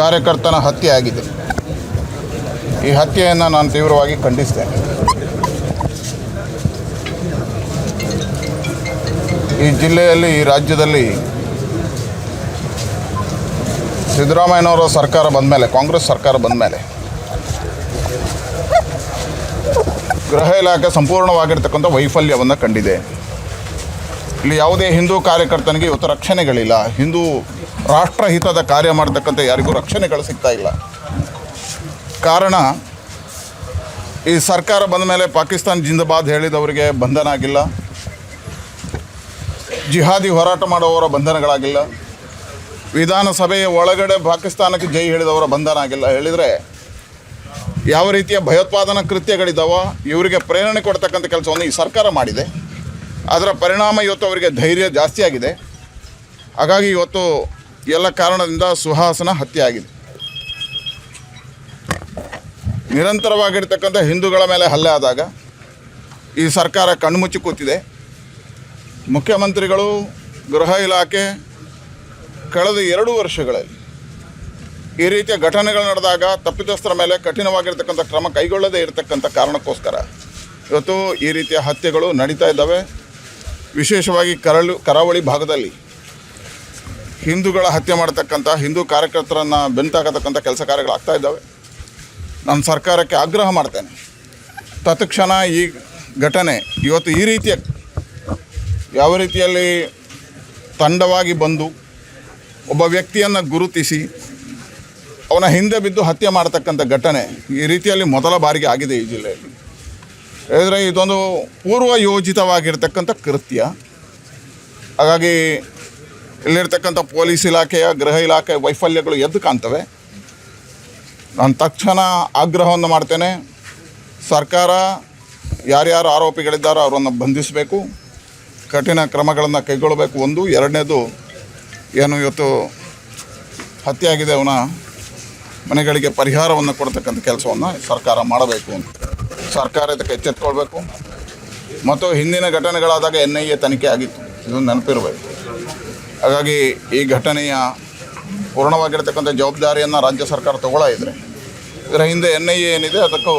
ಕಾರ್ಯಕರ್ತನ ಹತ್ಯೆ ಆಗಿದೆ. ಈ ಹತ್ಯೆಯನ್ನು ನಾನು ತೀವ್ರವಾಗಿ ಖಂಡಿಸ್ತೇನೆ. ಈ ಜಿಲ್ಲೆಯಲ್ಲಿ, ಈ ರಾಜ್ಯದಲ್ಲಿ ಸಿದ್ದರಾಮಯ್ಯನವರ ಸರ್ಕಾರ ಬಂದ ಮೇಲೆ ಕಾಂಗ್ರೆಸ್ ಸರ್ಕಾರ ಬಂದ ಮೇಲೆ ಗೃಹ ಇಲಾಖೆ ಸಂಪೂರ್ಣವಾಗಿರ್ತಕ್ಕಂಥ ವೈಫಲ್ಯವನ್ನು ಕಂಡಿದೆ. ಇಲ್ಲಿ ಯಾವುದೇ ಹಿಂದೂ ಕಾರ್ಯಕರ್ತನಿಗೆ ಇವತ್ತು ರಕ್ಷಣೆಗಳಿಲ್ಲ. ಹಿಂದೂ ರಾಷ್ಟ್ರಹಿತದ ಕಾರ್ಯ ಮಾಡ್ತಕ್ಕಂಥ ಯಾರಿಗೂ ರಕ್ಷಣೆಗಳು ಸಿಗ್ತಾ ಇಲ್ಲ. ಕಾರಣ, ಈ ಸರ್ಕಾರ ಬಂದ ಮೇಲೆ ಪಾಕಿಸ್ತಾನ ಜಿಂದಾಬಾದ್ ಹೇಳಿದವರಿಗೆ ಬಂಧನ ಆಗಿಲ್ಲ ಜಿಹಾದಿ ಹೋರಾಟ ಮಾಡುವವರ ಬಂಧನಗಳಾಗಿಲ್ಲ. ವಿಧಾನಸಭೆಯ ಒಳಗಡೆ ಪಾಕಿಸ್ತಾನಕ್ಕೆ ಜೈ ಹೇಳಿದವರ ಬಂಧನ ಆಗಿಲ್ಲ ಹೇಳಿದರೆ ಯಾವ ರೀತಿಯ ಭಯೋತ್ಪಾದನಾ ಕೃತ್ಯಗಳಿದ್ದಾವೋ ಇವರಿಗೆ ಪ್ರೇರಣೆ ಕೊಡ್ತಕ್ಕಂಥ ಕೆಲಸವನ್ನು ಈ ಸರ್ಕಾರ ಮಾಡಿದೆ. ಅದರ ಪರಿಣಾಮ ಇವತ್ತು ಅವರಿಗೆ ಧೈರ್ಯ ಜಾಸ್ತಿ ಆಗಿದೆ ಹಾಗಾಗಿ ಇವತ್ತು ಎಲ್ಲ ಕಾರಣದಿಂದ ಸುಹಾಸನ ಹತ್ಯೆ ಆಗಿದೆ ನಿರಂತರವಾಗಿರ್ತಕ್ಕಂಥ ಹಿಂದೂಗಳ ಮೇಲೆ ಹಲ್ಲೆ ಆದಾಗ ಈ ಸರ್ಕಾರ ಕಣ್ಮುಚ್ಚಿ ಕೂತಿದೆ. ಮುಖ್ಯಮಂತ್ರಿಗಳು, ಗೃಹ ಇಲಾಖೆ ಕಳೆದ ಎರಡು ವರ್ಷಗಳಲ್ಲಿ ಈ ರೀತಿಯ ಘಟನೆಗಳು ನಡೆದಾಗ ತಪ್ಪಿತಸ್ಥರ ಮೇಲೆ ಕಠಿಣವಾಗಿರ್ತಕ್ಕಂಥ ಕ್ರಮ ಕೈಗೊಳ್ಳದೇ ಇರತಕ್ಕಂಥ ಕಾರಣಕ್ಕೋಸ್ಕರ ಇವತ್ತು ಈ ರೀತಿಯ ಹತ್ಯೆಗಳು ನಡೀತಾ ಇದ್ದಾವೆ. ವಿಶೇಷವಾಗಿ ಕರಳು, ಕರಾವಳಿ ಭಾಗದಲ್ಲಿ ಹಿಂದೂಗಳ ಹತ್ಯೆ ಮಾಡ್ತಕ್ಕಂಥ ಹಿಂದೂ ಕಾರ್ಯಕರ್ತರನ್ನು ಬೆಂತಾಕತಕ್ಕಂಥ ಕೆಲಸ ಕಾರ್ಯಗಳಾಗ್ತಾ ಇದ್ದಾವೆ. ನಾನು ಸರ್ಕಾರಕ್ಕೆ ಆಗ್ರಹ ಮಾಡ್ತೇನೆ. ತತ್ಕ್ಷಣ ಈ ಘಟನೆ ಇವತ್ತು ಈ ರೀತಿಯ ಯಾವ ರೀತಿಯಲ್ಲಿ ತಂಡವಾಗಿ ಬಂದು ಒಬ್ಬ ವ್ಯಕ್ತಿಯನ್ನು ಗುರುತಿಸಿ ಅವನ ಹಿಂದೆ ಬಿದ್ದು ಹತ್ಯೆ ಮಾಡತಕ್ಕಂಥ ಘಟನೆ ಈ ರೀತಿಯಲ್ಲಿ ಮೊದಲ ಬಾರಿಗೆ ಆಗಿದೆ ಈ ಜಿಲ್ಲೆಯಲ್ಲಿ. ಹೇಳಿದರೆ ಇದೊಂದು ಪೂರ್ವ ಯೋಜಿತವಾಗಿರ್ತಕ್ಕಂಥ ಕೃತ್ಯ. ಹಾಗಾಗಿ ಇಲ್ಲಿರ್ತಕ್ಕಂಥ ಪೊಲೀಸ್ ಇಲಾಖೆಯ, ಗೃಹ ಇಲಾಖೆಯ ವೈಫಲ್ಯಗಳು ಎದ್ದು ಕಾಣ್ತವೆ. ನಾನು ತಕ್ಷಣ ಆಗ್ರಹವನ್ನು ಮಾಡ್ತೇನೆ. ಸರ್ಕಾರ ಯಾರ್ಯಾರು ಆರೋಪಿಗಳಿದ್ದಾರೋ ಅವರನ್ನು ಬಂಧಿಸಬೇಕು. ಕಠಿಣ ಕ್ರಮಗಳನ್ನು ಕೈಗೊಳ್ಳಬೇಕು ಒಂದು, ಎರಡನೇದು, ಏನು ಇವತ್ತು ಹತ್ಯೆ ಆಗಿದೆ ಅವನ ಮನೆಗಳಿಗೆ ಪರಿಹಾರವನ್ನು ಕೊಡ್ತಕ್ಕಂಥ ಕೆಲಸವನ್ನು ಸರ್ಕಾರ ಮಾಡಬೇಕು ಅಂತ. ಸರ್ಕಾರ ಇದಕ್ಕೆ ಎಚ್ಚೆತ್ಕೊಳ್ಬೇಕು. ಮತ್ತು ಹಿಂದಿನ ಘಟನೆಗಳಾದಾಗ ಎನ್ ಐ ಎ ತನಿಖೆ ಆಗಿತ್ತು. ಇದು ನೆನಪಿರಬೇಕು. ಹಾಗಾಗಿ ಈ ಘಟನೆಯ ಪೂರ್ಣವಾಗಿರ್ತಕ್ಕಂಥ ಜವಾಬ್ದಾರಿಯನ್ನು ರಾಜ್ಯ ಸರ್ಕಾರ ತಗೊಳ್ಳ ಇದ್ದರೆ ಇದರ ಹಿಂದೆ ಎನ್ ಐ ಎ ಏನಿದೆ, ಅದಕ್ಕೂ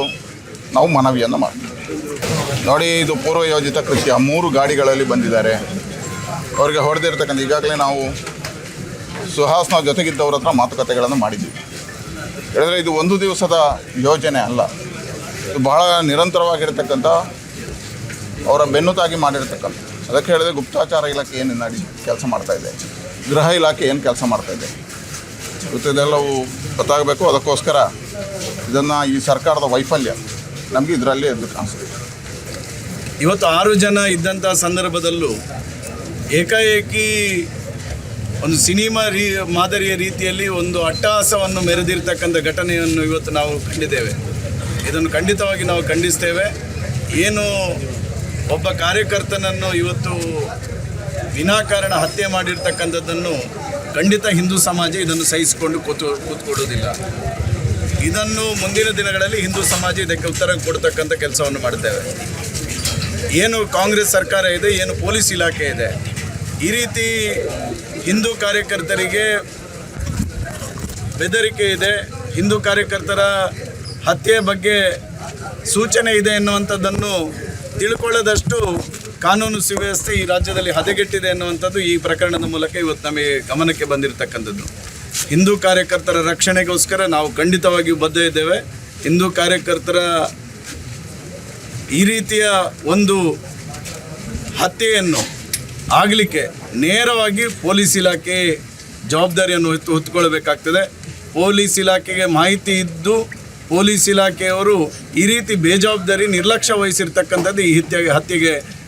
ನಾವು ಮನವಿಯನ್ನು ಮಾಡ್ತೀವಿ. ನೋಡಿ, ಇದು ಪೂರ್ವಯೋಜಿತ ಆ ಮೂರು ಗಾಡಿಗಳಲ್ಲಿ ಬಂದಿದ್ದಾರೆ. ಅವರಿಗೆ ಹೊಡೆದಿರ್ತಕ್ಕಂಥ ಈಗಾಗಲೇ ನಾವು ಸುಹಾಸ್ನ ಜೊತೆಗಿದ್ದವ್ರ ಹತ್ರ ಮಾತುಕತೆಗಳನ್ನು ಮಾಡಿದ್ದೀವಿ ಹೇಳಿದ್ರೆ ಇದು ಒಂದು ದಿವಸದ ಯೋಜನೆ ಅಲ್ಲ. ಇದು ಬಹಳ ನಿರಂತರವಾಗಿರ್ತಕ್ಕಂಥ ಅವರ ಬೆನ್ನುತಾಗಿ ಮಾಡಿರ್ತಕ್ಕಂಥ ಅದಕ್ಕೆ ಹೇಳಿದ್ರೆ ಗುಪ್ತಾಚಾರ ಇಲಾಖೆ ಏನು ನಾಡಿ ಕೆಲಸ ಇದೆ. ಗೃಹ ಇಲಾಖೆ ಏನು ಕೆಲಸ ಮಾಡ್ತಾಯಿದೆ ಇವತ್ತು ಇದೆಲ್ಲವೂ ಗೊತ್ತಾಗಬೇಕು. ಅದಕ್ಕೋಸ್ಕರ ಇದನ್ನು ಈ ಸರ್ಕಾರದ ವೈಫಲ್ಯ ನಮಗೆ ಇದರಲ್ಲಿ ಎದ್ದು ಕಾಣಿಸ್ತದೆ ಇವತ್ತು ಆರು ಜನ ಇದ್ದಂಥ ಸಂದರ್ಭದಲ್ಲೂ ಏಕಾಏಕಿ ಒಂದು ಸಿನಿಮಾ ರೀ, ಮಾದರಿಯ ರೀತಿಯಲ್ಲಿ ಒಂದು ಅಟ್ಟಹಾಸವನ್ನು ಮೆರೆದಿರ್ತಕ್ಕಂಥ ಘಟನೆಯನ್ನು ಇವತ್ತು ನಾವು ಕಂಡಿದ್ದೇವೆ. ಇದನ್ನು ಖಂಡಿತವಾಗಿ ನಾವು ಖಂಡಿಸ್ತೇವೆ. ಏನು ಒಬ್ಬ ಕಾರ್ಯಕರ್ತನನ್ನು ಇವತ್ತು ವಿನಾಕಾರಣ ಹತ್ಯೆ ಮಾಡಿರ್ತಕ್ಕಂಥದ್ದನ್ನು ಖಂಡಿತ ಹಿಂದೂ ಸಮಾಜ ಇದನ್ನು ಸಹಿಸಿಕೊಂಡು ಕೂತು ಕೂತ್ಕೊಡೋದಿಲ್ಲ ಇದನ್ನು ಮುಂದಿನ ದಿನಗಳಲ್ಲಿ ಹಿಂದೂ ಸಮಾಜ ಇದಕ್ಕೆ ಉತ್ತರ ಕೊಡ್ತಕ್ಕಂಥ ಕೆಲಸವನ್ನು ಮಾಡ್ತೇವೆ ಏನು ಕಾಂಗ್ರೆಸ್ ಸರ್ಕಾರ ಇದೆ, ಏನು ಪೊಲೀಸ್ ಇಲಾಖೆ ಇದೆ, ಈ ರೀತಿ ಹಿಂದೂ ಕಾರ್ಯಕರ್ತರಿಗೆ ಬೆದರಿಕೆ ಇದೆ, ಹಿಂದೂ ಕಾರ್ಯಕರ್ತರ ಹತ್ಯೆ ಬಗ್ಗೆ ಸೂಚನೆ ಇದೆ ಎನ್ನುವಂಥದ್ದನ್ನು ತಿಳ್ಕೊಳ್ಳೋದಷ್ಟು ಕಾನೂನು ಸುವ್ಯವಸ್ಥೆ ಈ ರಾಜ್ಯದಲ್ಲಿ ಹದಗೆಟ್ಟಿದೆ ಅನ್ನುವಂಥದ್ದು ಈ ಪ್ರಕರಣದ ಮೂಲಕ ಇವತ್ತು ನಮಗೆ ಗಮನಕ್ಕೆ ಬಂದಿರತಕ್ಕಂಥದ್ದು. ಹಿಂದೂ ಕಾರ್ಯಕರ್ತರ ರಕ್ಷಣೆಗೋಸ್ಕರ ನಾವು ಖಂಡಿತವಾಗಿ ಬದ್ಧ ಇದ್ದೇವೆ ಹಿಂದೂ ಕಾರ್ಯಕರ್ತರ ಈ ರೀತಿಯ ಒಂದು ಹತ್ಯೆಯನ್ನು ಆಗಲಿಕ್ಕೆ ನೇರವಾಗಿ ಪೊಲೀಸ್ ಇಲಾಖೆ ಜವಾಬ್ದಾರಿಯನ್ನು ಹೊತ್ತು ಹೊತ್ತುಕೊಳ್ಬೇಕಾಗ್ತದೆ ಪೊಲೀಸ್ ಇಲಾಖೆಗೆ ಮಾಹಿತಿ ಇದ್ದು ಪೊಲೀಸ್ ಇಲಾಖೆಯವರು ಈ ರೀತಿ ಬೇಜವಾಬ್ದಾರಿ ನಿರ್ಲಕ್ಷ್ಯ ವಹಿಸಿರ್ತಕ್ಕಂಥದ್ದು ಈ ಹತ್ಯೆಗೆ ಹತ್ಯೆಗೆ